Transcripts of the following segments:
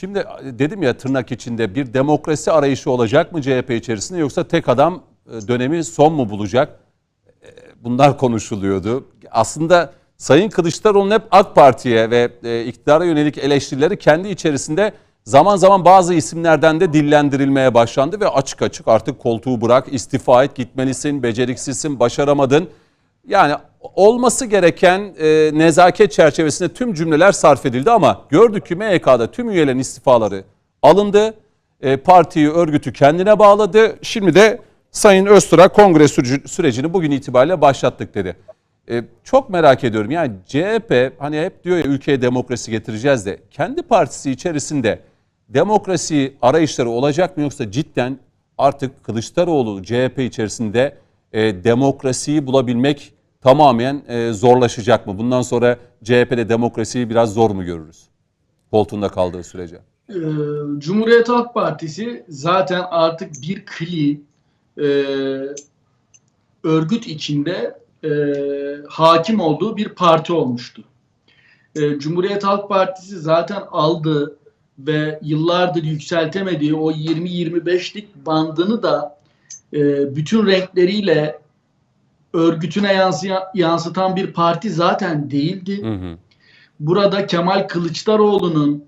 Şimdi dedim ya tırnak içinde bir demokrasi arayışı olacak mı CHP içerisinde yoksa tek adam e, dönemi son mu bulacak? E, Bunlar konuşuluyordu. Aslında Sayın Kılıçdaroğlu'nun hep AK Parti'ye ve e, iktidara yönelik eleştirileri kendi içerisinde zaman zaman bazı isimlerden de dillendirilmeye başlandı ve açık açık artık koltuğu bırak, istifa et, gitmelisin, beceriksizsin, başaramadın. Yani olması gereken e, nezaket çerçevesinde tüm cümleler sarf edildi ama gördük ki MYK'da tüm üyelerin istifaları alındı. E, partiyi, örgütü kendine bağladı. Şimdi de Sayın Öztürk kongre süreci- sürecini bugün itibariyle başlattık dedi. E, çok merak ediyorum yani CHP hani hep diyor ya ülkeye demokrasi getireceğiz de kendi partisi içerisinde demokrasi arayışları olacak mı yoksa cidden artık Kılıçdaroğlu CHP içerisinde e, demokrasiyi bulabilmek tamamen e, zorlaşacak mı? Bundan sonra CHP'de demokrasiyi biraz zor mu görürüz? Koltuğunda kaldığı sürece. Ee, Cumhuriyet Halk Partisi zaten artık bir kli e, örgüt içinde e, hakim olduğu bir parti olmuştu. E, Cumhuriyet Halk Partisi zaten aldığı ve yıllardır yükseltemediği o 20-25'lik bandını da e, bütün renkleriyle örgütüne yansıyan, yansıtan bir parti zaten değildi. Hı hı. Burada Kemal Kılıçdaroğlu'nun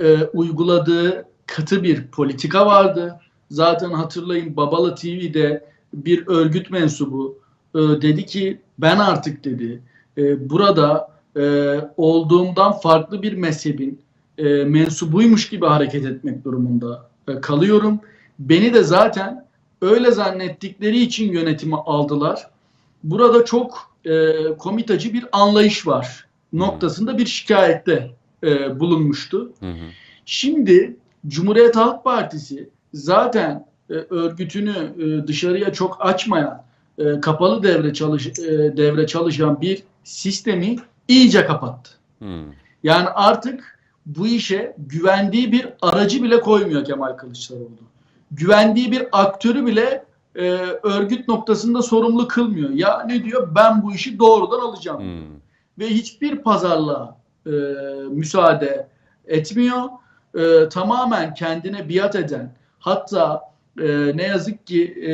e, uyguladığı katı bir politika vardı. Zaten hatırlayın Babalı TV'de bir örgüt mensubu e, dedi ki ben artık dedi e, burada e, olduğumdan farklı bir mezhebin e, mensubuymuş gibi hareket etmek durumunda e, kalıyorum. Beni de zaten öyle zannettikleri için yönetimi aldılar. Burada çok e, komitacı bir anlayış var noktasında bir şikayette e, bulunmuştu. Hı hı. Şimdi Cumhuriyet Halk Partisi zaten e, örgütünü e, dışarıya çok açmayan, e, kapalı devre çalış e, devre çalışan bir sistemi iyice kapattı. Hı. Yani artık bu işe güvendiği bir aracı bile koymuyor Kemal Kılıçdaroğlu. Güvendiği bir aktörü bile e, örgüt noktasında sorumlu kılmıyor. Ya ne diyor? Ben bu işi doğrudan alacağım Hı. ve hiçbir pazarlığa e, müsaade etmiyor. E, tamamen kendine biat eden, hatta e, ne yazık ki e,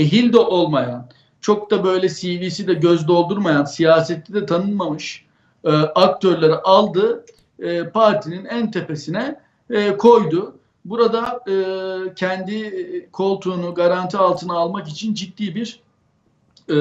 ehil de olmayan, çok da böyle CV'si de göz doldurmayan, siyasette de tanınmamış e, aktörleri aldı, e, partinin en tepesine e, koydu. Burada e, kendi koltuğunu garanti altına almak için ciddi bir e,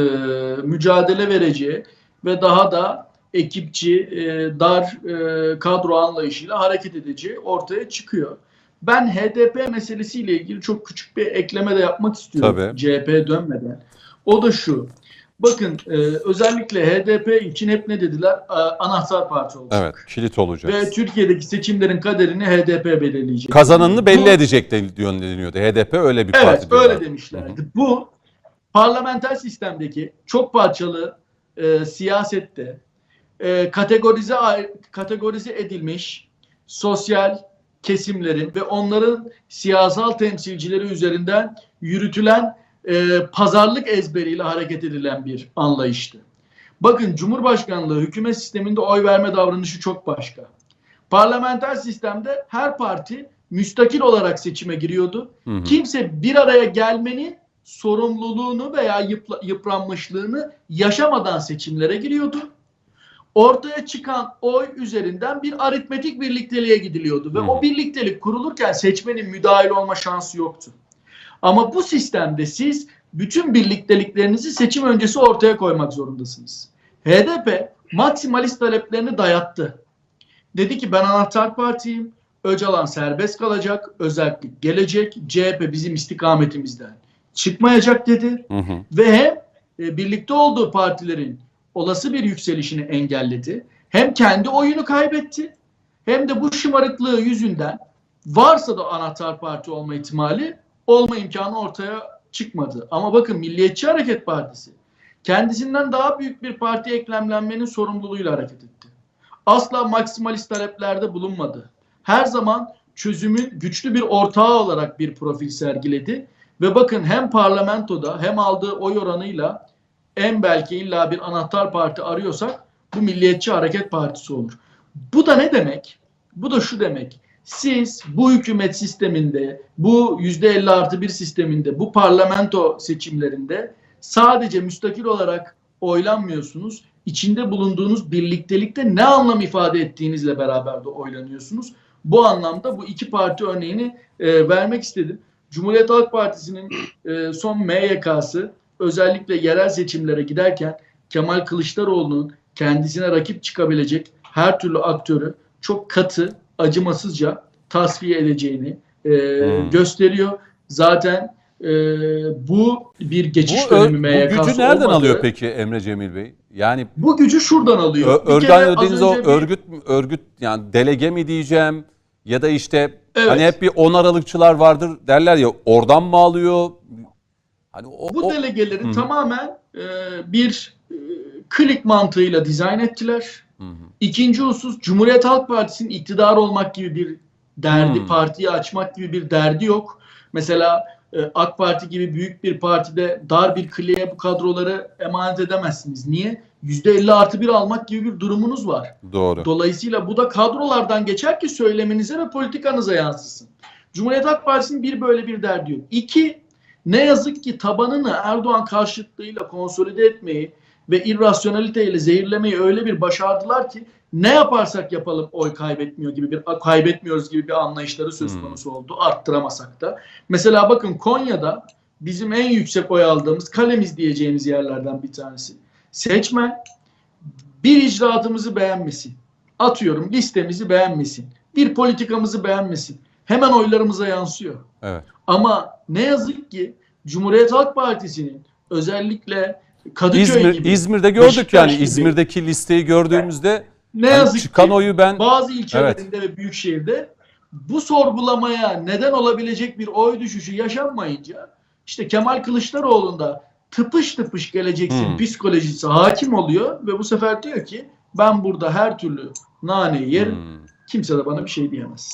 mücadele vereceği ve daha da ekipçi, e, dar e, kadro anlayışıyla hareket edeceği ortaya çıkıyor. Ben HDP meselesiyle ilgili çok küçük bir ekleme de yapmak istiyorum Tabii. CHP'ye dönmeden. O da şu. Bakın e, özellikle HDP için hep ne dediler? E, anahtar parti olacak. Evet, kilit olacak. Ve Türkiye'deki seçimlerin kaderini HDP belirleyecek. Kazananını belli Bu- edecek de deniyordu. HDP öyle bir Evet parti öyle diyorlardı. demişlerdi. Bu parlamenter sistemdeki çok parçalı e, siyasette e, kategorize kategorize edilmiş sosyal kesimlerin ve onların siyasal temsilcileri üzerinden yürütülen e, pazarlık ezberiyle hareket edilen bir anlayıştı. Bakın Cumhurbaşkanlığı hükümet sisteminde oy verme davranışı çok başka. Parlamenter sistemde her parti müstakil olarak seçime giriyordu. Hı hı. Kimse bir araya gelmenin sorumluluğunu veya yıpla- yıpranmışlığını yaşamadan seçimlere giriyordu. Ortaya çıkan oy üzerinden bir aritmetik birlikteliğe gidiliyordu ve Hı hı. o birliktelik kurulurken seçmenin müdahil olma şansı yoktu. Ama bu sistemde siz bütün birlikteliklerinizi seçim öncesi ortaya koymak zorundasınız. HDP maksimalist taleplerini dayattı. Dedi ki ben anahtar partiyim. Öcalan serbest kalacak. Özellik gelecek. CHP bizim istikametimizden çıkmayacak dedi. Hı hı. Ve hem e, birlikte olduğu partilerin olası bir yükselişini engelledi. Hem kendi oyunu kaybetti. Hem de bu şımarıklığı yüzünden varsa da anahtar parti olma ihtimali olma imkanı ortaya çıkmadı. Ama bakın Milliyetçi Hareket Partisi kendisinden daha büyük bir parti eklemlenmenin sorumluluğuyla hareket etti. Asla maksimalist taleplerde bulunmadı. Her zaman çözümün güçlü bir ortağı olarak bir profil sergiledi. Ve bakın hem parlamentoda hem aldığı oy oranıyla en belki illa bir anahtar parti arıyorsak bu Milliyetçi Hareket Partisi olur. Bu da ne demek? Bu da şu demek. Siz bu hükümet sisteminde, bu %50 artı bir sisteminde, bu parlamento seçimlerinde sadece müstakil olarak oylanmıyorsunuz. İçinde bulunduğunuz birliktelikte ne anlam ifade ettiğinizle beraber de oylanıyorsunuz. Bu anlamda bu iki parti örneğini e, vermek istedim. Cumhuriyet Halk Partisi'nin e, son MYK'sı özellikle yerel seçimlere giderken Kemal Kılıçdaroğlu'nun kendisine rakip çıkabilecek her türlü aktörü çok katı, acımasızca tasfiye edeceğini e, Hmm. gösteriyor. Zaten e, bu bir geçiş Bu, dönemi bu MYK'sı gücü nereden olmadı. alıyor peki Emre Cemil Bey? Yani Bu gücü şuradan alıyor. Ö- örgüt dediğiniz o bir- örgüt örgüt yani delege mi diyeceğim ya da işte Evet. hani hep bir on aralıkçılar vardır derler ya oradan mı alıyor? Hani o, Bu o- delegeleri Hı. tamamen e, bir e, klik mantığıyla dizayn ettiler. Hı hı. İkinci husus Cumhuriyet Halk Partisi'nin iktidar olmak gibi bir derdi, Hmm. partiyi açmak gibi bir derdi yok. Mesela e, AK Parti gibi büyük bir partide dar bir kliğe bu kadroları emanet edemezsiniz. Niye? %50 artı bir almak gibi bir durumunuz var. doğru. Dolayısıyla bu da kadrolardan geçer ki söyleminize ve politikanıza yansısın. Cumhuriyet Halk Partisi'nin bir böyle bir derdi yok. İki, ne yazık ki tabanını Erdoğan karşıtlığıyla konsolide etmeyi ve irrasyoneliteyle zehirlemeyi öyle bir başardılar ki ne yaparsak yapalım oy kaybetmiyor gibi bir kaybetmiyoruz gibi bir anlayışları söz Hmm. konusu oldu. Arttıramasak da. Mesela bakın Konya'da bizim en yüksek oy aldığımız kalemiz diyeceğimiz yerlerden bir tanesi. Seçmen bir icraatımızı beğenmesin. Atıyorum listemizi beğenmesin. Bir politikamızı beğenmesin. Hemen oylarımıza yansıyor. Evet. Ama ne yazık ki Cumhuriyet Halk Partisi'nin özellikle Kadıköy İzmir gibi İzmir'de gördük Beşiktaş yani gibi. İzmir'deki listeyi gördüğümüzde ne hani yazık çıkan ki oyu ben bazı ilçelerinde ve büyükşehirde bu sorgulamaya neden olabilecek bir oy düşüşü yaşanmayınca işte Kemal Kılıçdaroğlu'nda tıpış tıpış geleceksin Hmm. psikolojisi hakim oluyor ve bu sefer diyor ki ben burada her türlü naneyi yerim. Hmm. Kimse de bana bir şey diyemez.